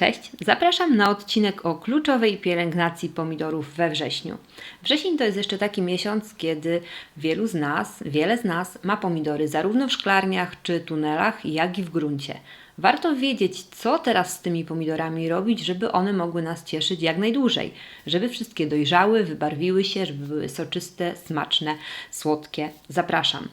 Cześć, zapraszam na odcinek o kluczowej pielęgnacji pomidorów we wrześniu. Wrzesień to jest jeszcze taki miesiąc, kiedy wielu z nas, wiele z nas ma pomidory zarówno w szklarniach czy tunelach, jak i w gruncie. Warto wiedzieć, co teraz z tymi pomidorami robić, żeby one mogły nas cieszyć jak najdłużej, żeby wszystkie dojrzały, wybarwiły się, żeby były soczyste, smaczne, słodkie. Zapraszam.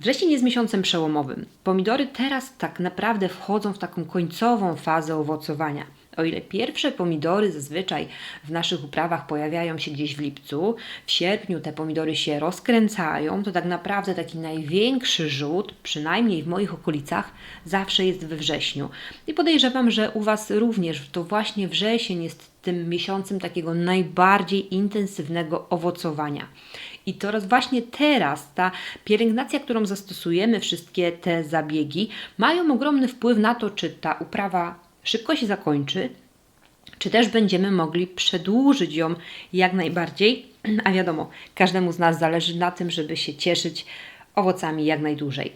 Wrzesień jest miesiącem przełomowym. Pomidory teraz tak naprawdę wchodzą w taką końcową fazę owocowania. O ile pierwsze pomidory zazwyczaj w naszych uprawach pojawiają się gdzieś w lipcu, w sierpniu te pomidory się rozkręcają, to tak naprawdę taki największy rzut, przynajmniej w moich okolicach, zawsze jest we wrześniu. I podejrzewam, że u Was również to właśnie wrzesień jest tym miesiącem takiego najbardziej intensywnego owocowania. I to właśnie teraz ta pielęgnacja, którą zastosujemy, wszystkie te zabiegi, mają ogromny wpływ na to, czy ta uprawa szybko się zakończy, czy też będziemy mogli przedłużyć ją jak najbardziej. A wiadomo, każdemu z nas zależy na tym, żeby się cieszyć owocami jak najdłużej.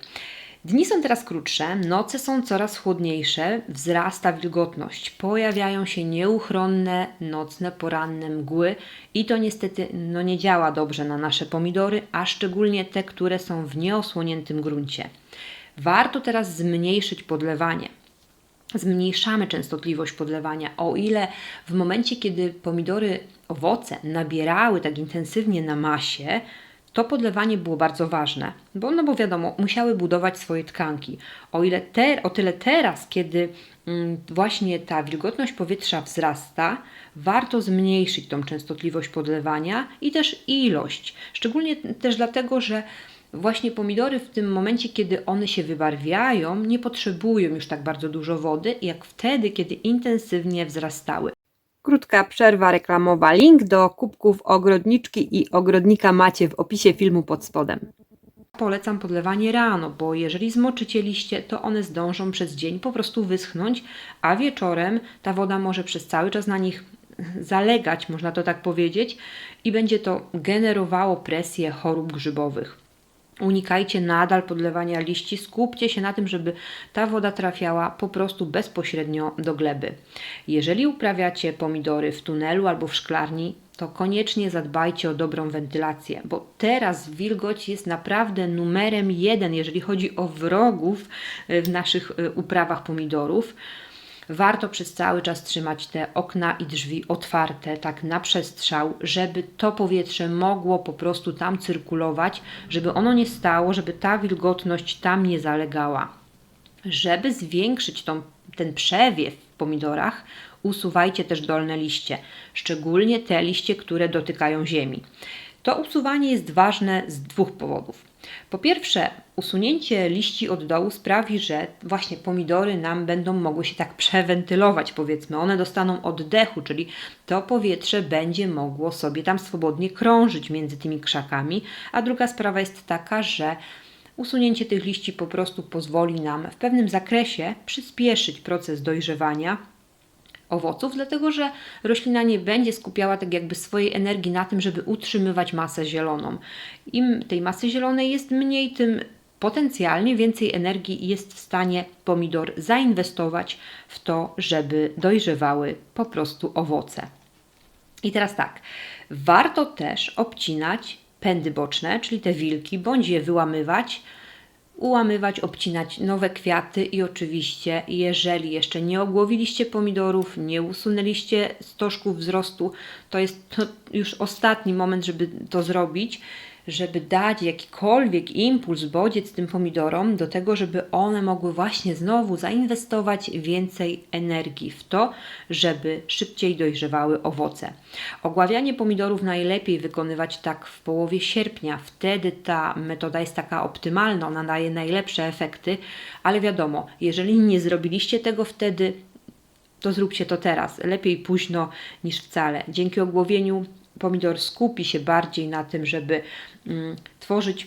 Dni są teraz krótsze, noce są coraz chłodniejsze, wzrasta wilgotność, pojawiają się nieuchronne nocne, poranne mgły i to niestety no, nie działa dobrze na nasze pomidory, a szczególnie te, które są w nieosłoniętym gruncie. Warto teraz zmniejszyć podlewanie zmniejszamy częstotliwość podlewania. O ile w momencie, kiedy pomidory, owoce nabierały tak intensywnie na masie, to podlewanie było bardzo ważne, bo, no bo wiadomo, musiały budować swoje tkanki. O, ile te, o tyle teraz, kiedy mm, właśnie ta wilgotność powietrza wzrasta, warto zmniejszyć tą częstotliwość podlewania i też ilość. Szczególnie też dlatego, że właśnie pomidory w tym momencie, kiedy one się wybarwiają, nie potrzebują już tak bardzo dużo wody, jak wtedy, kiedy intensywnie wzrastały. Krótka przerwa reklamowa. Link do kubków ogrodniczki i ogrodnika macie w opisie filmu pod spodem. Polecam podlewanie rano, bo jeżeli zmoczycie liście, to one zdążą przez dzień po prostu wyschnąć, a wieczorem ta woda może przez cały czas na nich zalegać, można to tak powiedzieć, i będzie to generowało presję chorób grzybowych. Unikajcie nadal podlewania liści, skupcie się na tym, żeby ta woda trafiała po prostu bezpośrednio do gleby. Jeżeli uprawiacie pomidory w tunelu albo w szklarni, to koniecznie zadbajcie o dobrą wentylację, bo teraz wilgoć jest naprawdę numerem jeden, jeżeli chodzi o wrogów w naszych y, uprawach pomidorów warto przez cały czas trzymać te okna i drzwi otwarte, tak na przestrzał, żeby to powietrze mogło po prostu tam cyrkulować, żeby ono nie stało, żeby ta wilgotność tam nie zalegała. Żeby zwiększyć tą, ten przewiew w pomidorach, usuwajcie też dolne liście, szczególnie te liście, które dotykają ziemi. To usuwanie jest ważne z dwóch powodów. Po pierwsze, usunięcie liści od dołu sprawi, że właśnie pomidory nam będą mogły się tak przewentylować, powiedzmy. One dostaną oddechu, czyli to powietrze będzie mogło sobie tam swobodnie krążyć między tymi krzakami. A druga sprawa jest taka, że usunięcie tych liści po prostu pozwoli nam w pewnym zakresie przyspieszyć proces dojrzewania owoców, dlatego że roślina nie będzie skupiała tak jakby swojej energii na tym, żeby utrzymywać masę zieloną. Im tej masy zielonej jest mniej, tym potencjalnie więcej energii jest w stanie pomidor zainwestować w to, żeby dojrzewały po prostu owoce. I teraz tak, warto też obcinać pędy boczne, czyli te wilki, bądź je wyłamywać, ułamywać, obcinać nowe kwiaty i oczywiście, jeżeli jeszcze nie ogłowiliście pomidorów, nie usunęliście stożków wzrostu, to jest to już ostatni moment, żeby to zrobić żeby dać jakikolwiek impuls, bodziec tym pomidorom do tego, żeby one mogły właśnie znowu zainwestować więcej energii w to, żeby szybciej dojrzewały owoce. Ogławianie pomidorów najlepiej wykonywać tak w połowie sierpnia. Wtedy ta metoda jest taka optymalna, ona daje najlepsze efekty, ale wiadomo, jeżeli nie zrobiliście tego wtedy, to zróbcie to teraz. Lepiej późno niż wcale. Dzięki ogłowieniu pomidor skupi się bardziej na tym, żeby tworzyć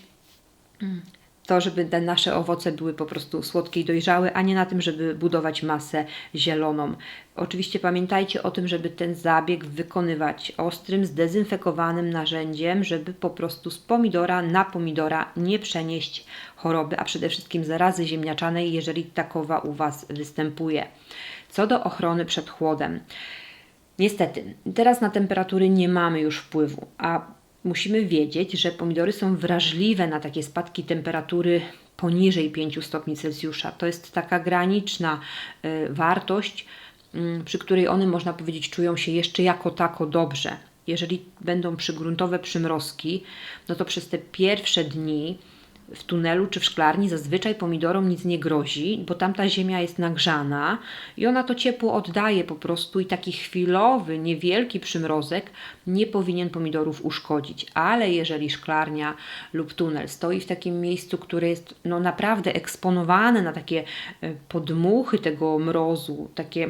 mm, to, żeby te nasze owoce były po prostu słodkie i dojrzałe, a nie na tym, żeby budować masę zieloną. Oczywiście pamiętajcie o tym, żeby ten zabieg wykonywać ostrym, zdezynfekowanym narzędziem, żeby po prostu z pomidora na pomidora nie przenieść choroby, a przede wszystkim zarazy ziemniaczanej, jeżeli takowa u Was występuje. Co do ochrony przed chłodem. Niestety, teraz na temperatury nie mamy już wpływu, a musimy wiedzieć, że pomidory są wrażliwe na takie spadki temperatury poniżej 5 stopni Celsjusza. To jest taka graniczna y, wartość, y, przy której one, można powiedzieć, czują się jeszcze jako tako dobrze. Jeżeli będą przygruntowe przymrozki, no to przez te pierwsze dni w tunelu czy w szklarni zazwyczaj pomidorom nic nie grozi, bo tamta ziemia jest nagrzana i ona to ciepło oddaje po prostu i taki chwilowy, niewielki przymrozek nie powinien pomidorów uszkodzić. Ale jeżeli szklarnia lub tunel stoi w takim miejscu, które jest no naprawdę eksponowane na takie e, podmuchy tego mrozu, takie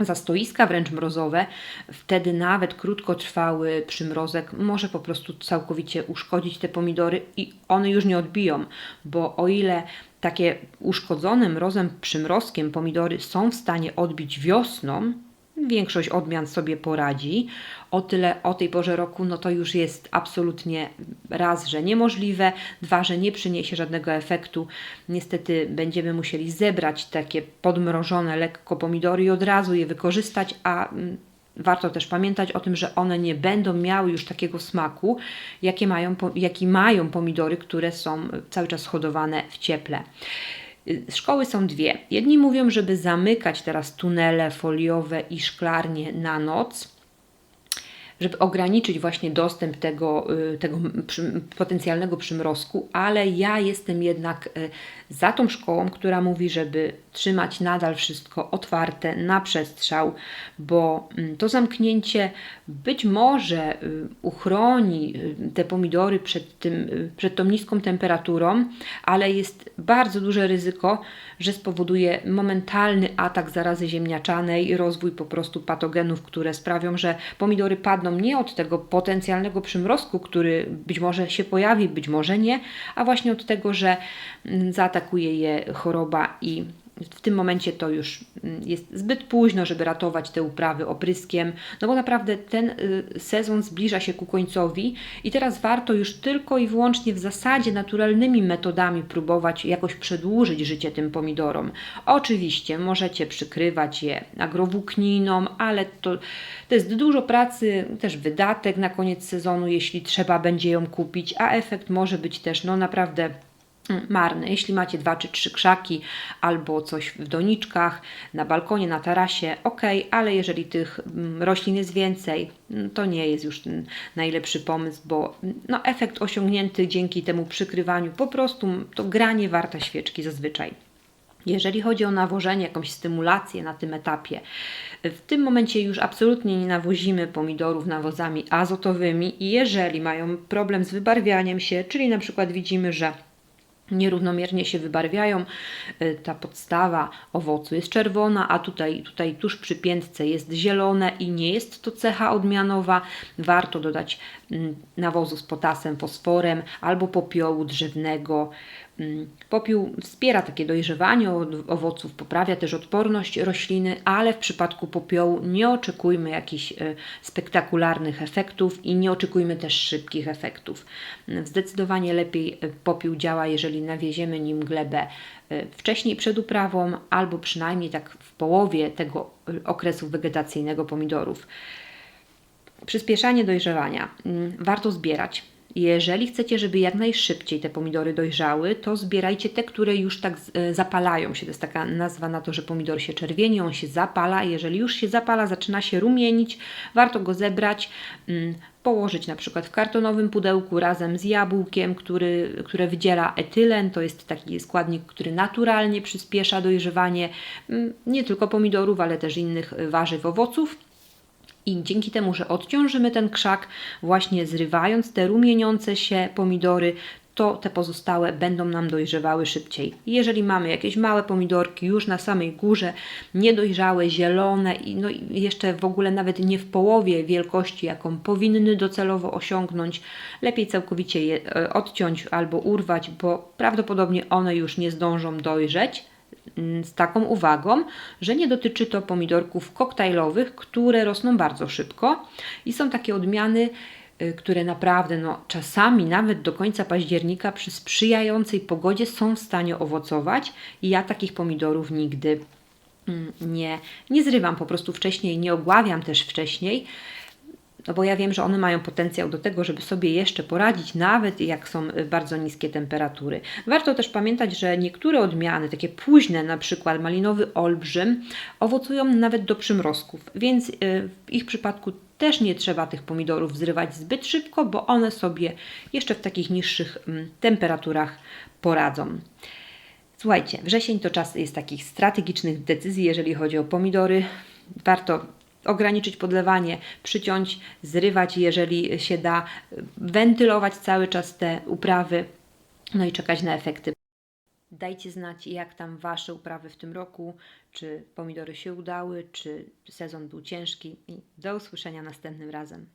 zastoiska wręcz mrozowe, wtedy nawet krótkotrwały przymrozek może po prostu całkowicie uszkodzić te pomidory i one już nie odbiją, bo o ile takie uszkodzone mrozem przymrozkiem pomidory są w stanie odbić wiosną, większość odmian sobie poradzi. O tyle o tej porze roku, no to już jest absolutnie raz, że niemożliwe, dwa, że nie przyniesie żadnego efektu. Niestety będziemy musieli zebrać takie podmrożone lekko pomidory i od razu je wykorzystać, a mm, warto też pamiętać o tym, że one nie będą miały już takiego smaku, jakie mają, jaki mają pomidory, które są cały czas hodowane w cieple. Szkoły są dwie. Jedni mówią, żeby zamykać teraz tunele foliowe i szklarnie na noc, żeby ograniczyć właśnie dostęp tego, y, tego potencjalnego przymrozku, ale ja jestem jednak y, za tą szkołą, która mówi, żeby trzymać nadal wszystko otwarte na przestrzał, bo mm, to zamknięcie być może y, uchroni te pomidory przed, tym, przed tą niską temperaturą, ale jest bardzo duże ryzyko, że spowoduje momentalny atak zarazy ziemniaczanej rozwój po prostu patogenów, które sprawią, że pomidory padną nie od tego potencjalnego przymrozku, który być może się pojawi, być może nie, a właśnie od tego, że mm, zaatakuje je choroba i w tym momencie to już mm, jest zbyt późno, żeby ratować te uprawy opryskiem, no bo naprawdę ten y, sezon zbliża się ku końcowi i teraz warto już tylko i wyłącznie w zasadzie naturalnymi metodami próbować jakoś przedłużyć życie tym pomidorom. Oczywiście możecie przykrywać je agrowłókniną, ale to, to jest dużo pracy, też wydatek na koniec sezonu, jeśli trzeba będzie ją kupić, a efekt może być też no naprawdę marny. Jeśli macie dwa czy trzy krzaki albo coś w doniczkach, na balkonie, na tarasie, ok, ale jeżeli tych mm, roślin jest więcej, mm, to nie jest już ten najlepszy pomysł, bo mm, no, efekt osiągnięty dzięki temu przykrywaniu, po prostu to granie warta świeczki zazwyczaj. Jeżeli chodzi o nawożenie, jakąś stymulację na tym etapie, w tym momencie już absolutnie nie nawozimy pomidorów nawozami azotowymi i jeżeli mają problem z wybarwianiem się, czyli na przykład widzimy, że nierównomiernie się wybarwiają. Y, ta podstawa owocu jest czerwona, a tutaj, tutaj tuż przy piętce jest zielone i nie jest to cecha odmianowa. Warto dodać mm, nawozu z potasem, fosforem albo popiołu drzewnego. Mm, popiół wspiera takie dojrzewanie owoców, poprawia też odporność rośliny, ale w przypadku popiołu nie oczekujmy jakichś e, spektakularnych efektów i nie oczekujmy też szybkich efektów. Mm, zdecydowanie lepiej e, popiół działa, jeżeli nawieziemy nim glebę e, wcześniej przed uprawą, albo przynajmniej tak w połowie tego okresu wegetacyjnego pomidorów. Przyspieszanie dojrzewania. Mm, warto zbierać jeżeli chcecie, żeby jak najszybciej te pomidory dojrzały, to zbierajcie te, które już tak e, zapalają się. To jest taka nazwa na to, że pomidor się czerwieni, on się zapala. Jeżeli już się zapala, zaczyna się rumienić, warto go zebrać, mm, położyć na przykład w kartonowym pudełku razem z jabłkiem, który, które wydziela etylen. To jest taki składnik, który naturalnie przyspiesza dojrzewanie mm, nie tylko pomidorów, ale też innych warzyw, owoców. I dzięki temu, że odciążymy ten krzak, właśnie zrywając te rumieniące się pomidory, to te pozostałe będą nam dojrzewały szybciej. Jeżeli mamy jakieś małe pomidorki już na samej górze, niedojrzałe, zielone i no jeszcze w ogóle nawet nie w połowie wielkości, jaką powinny docelowo osiągnąć, lepiej całkowicie je e, odciąć albo urwać, bo prawdopodobnie one już nie zdążą dojrzeć z taką uwagą, że nie dotyczy to pomidorków koktajlowych, które rosną bardzo szybko i są takie odmiany, y, które naprawdę no, czasami nawet do końca października przy sprzyjającej pogodzie są w stanie owocować i ja takich pomidorów nigdy mm, nie, nie zrywam. Po prostu wcześniej, nie ogławiam też wcześniej, no bo ja wiem, że one mają potencjał do tego, żeby sobie jeszcze poradzić, nawet jak są y, bardzo niskie temperatury. Warto też pamiętać, że niektóre odmiany, takie późne, na przykład malinowy olbrzym, owocują nawet do przymrozków, więc y, w ich przypadku też nie trzeba tych pomidorów zrywać zbyt szybko, bo one sobie jeszcze w takich niższych mm, temperaturach poradzą. Słuchajcie, wrzesień to czas jest takich strategicznych decyzji, jeżeli chodzi o pomidory. Warto ograniczyć podlewanie, przyciąć, zrywać, jeżeli się da, wentylować cały czas te uprawy, no i czekać na efekty. Dajcie znać, jak tam Wasze uprawy w tym roku, czy pomidory się udały, czy sezon był ciężki i do usłyszenia następnym razem.